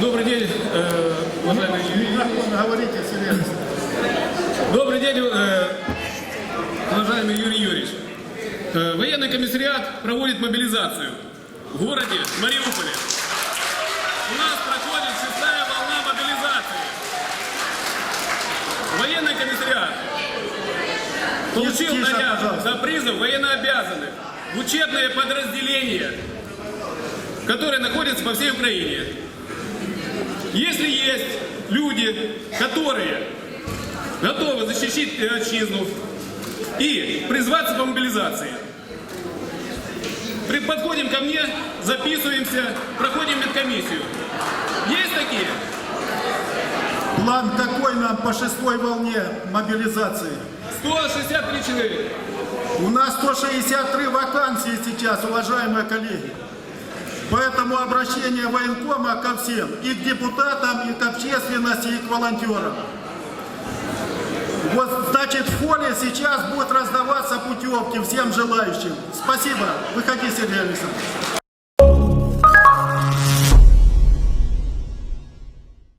Добрый день, э, уважаемый Юрий. Микрофон, говорите. Добрый день, э, уважаемый Юрий Юрьевич. Э, Военный комиссариат проводит мобилизацию в городе Мариуполе. У нас проходит шестая волна мобилизации. Военный комиссариат получил Тише, наряд пожалуйста. за призыв военнообязанных в учебные подразделения, которые находятся по всей Украине. Если есть люди, которые готовы защитить отчизну и призваться по мобилизации, подходим ко мне, записываемся, проходим медкомиссию. Есть такие? План какой нам по шестой волне мобилизации? 163 человека. У нас 163 вакансии сейчас, уважаемые коллеги. Поэтому обращение военкома ко всем, и к депутатам, и к общественности, и к волонтерам. Вот, значит, в фоле сейчас будут раздаваться путевки всем желающим. Спасибо. Выходи, Сергей Александрович.